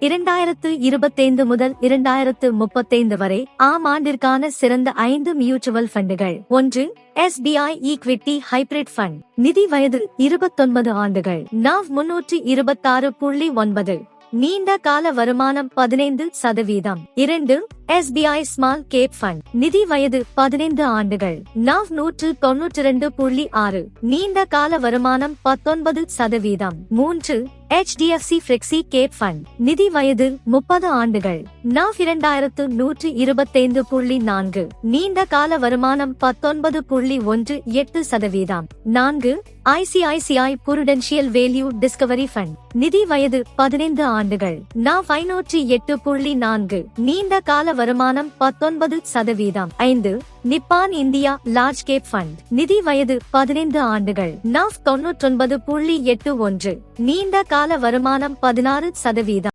இரண்டாயிரத்து இருபத்தைந்து முதல் இரண்டாயிரத்து முப்பத்தைந்து வரை ஆம் ஆண்டிற்கான சிறந்த ஐந்து மியூச்சுவல் ஃபண்டுகள். ஒன்று எஸ்பிஐ ஈக்விட்டி ஹைபிரிட் ஃபண்ட் நிதி வயது இருபத்தொன்பது ஆண்டுகள். நாவ் முன்னூற்றி இருபத்தாறு புள்ளி ஒன்பது. நீண்ட கால வருமானம் பதினைந்து சதவீதம். இரண்டு எஸ்பிஐ ஸ்மால் கேப் ஃபண்ட் நிதி வயது பதினைந்து ஆண்டுகள். நாவ் நூற்று தொன்னூற்றி இரண்டு புள்ளி ஆறு. நீண்ட கால வருமானம் பத்தொன்பது சதவீதம். மூன்று HDFC ஃபிளெக்சி கேப் ஃபண்ட் நிதி வயது முப்பது ஆண்டுகள். நாவ் இரண்டாயிரத்து நூற்று இருபத்தைந்து புள்ளி நான்கு. நீண்ட கால வருமானம் பத்தொன்பது புள்ளி ஒன்று எட்டு சதவீதம். நான்கு ICICI prudential value discovery fund நிதி வயது பதினைந்து ஆண்டுகள். நாவ் ஐநூற்றி எட்டு புள்ளி நான்கு. நீண்ட கால வருமானம் பத்தொன்பது சதவீதம். ஐந்து Nippon India large cap fund. நிதி வயது பதினைந்து ஆண்டுகள். நாவ் தொன்னூற்றொன்பது புள்ளி எட்டு ஒன்று. நீண்ட கால வருமானம் பதினாறு சதவீதம்.